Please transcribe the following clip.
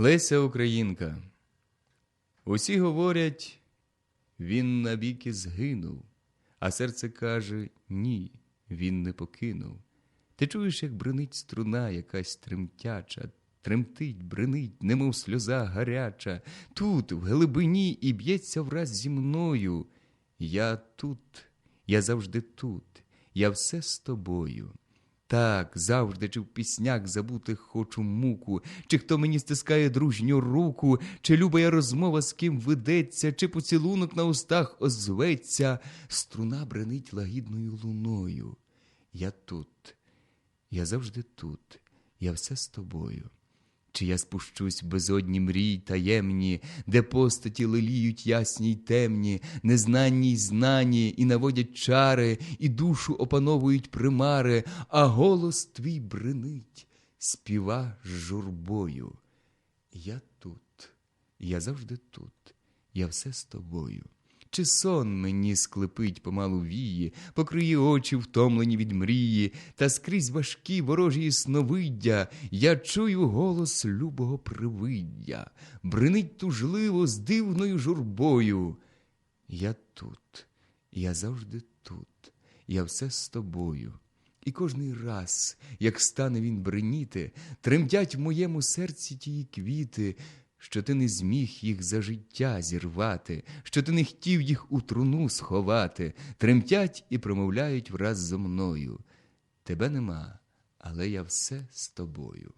Леся Українка. Усі говорять, він навіки згинув, а серце каже ні, він не покинув. Ти чуєш, як бренить струна якась тремтяча, тремтить, бренить, немов сльоза гаряча, тут, в глибині, і б'ється враз зі мною. Я тут, я завжди тут, я все з тобою. Так, завжди, чи в піснях забутих хочу муку, чи хто мені стискає дружню руку, чи любая розмова з ким ведеться, чи поцілунок на устах озветься, струна бренить лагідною луною. Я тут, я завжди тут, я все з тобою. Чи я спущусь в безодні мрій таємні, де постаті леліють ясні й темні, незнанні й знані, і наводять чари, і душу опановують примари, а голос твій бренить, співа з журбою. Я тут, я завжди тут, я все з тобою. Чи сон мені склепить помалу вії, покриє очі, втомлені від мрії, та скрізь важкі ворожі сновиддя, я чую голос любого привиддя, бренить тужливо з дивною журбою. Я тут, я завжди тут, я все з тобою. І кожний раз, як стане він бреніти, тремтять в моєму серці тії квіти, що ти не зміг їх за життя зірвати, що ти не хотів їх у труну сховати, тремтять і промовляють враз зо мною. Тебе нема, але я все з тобою.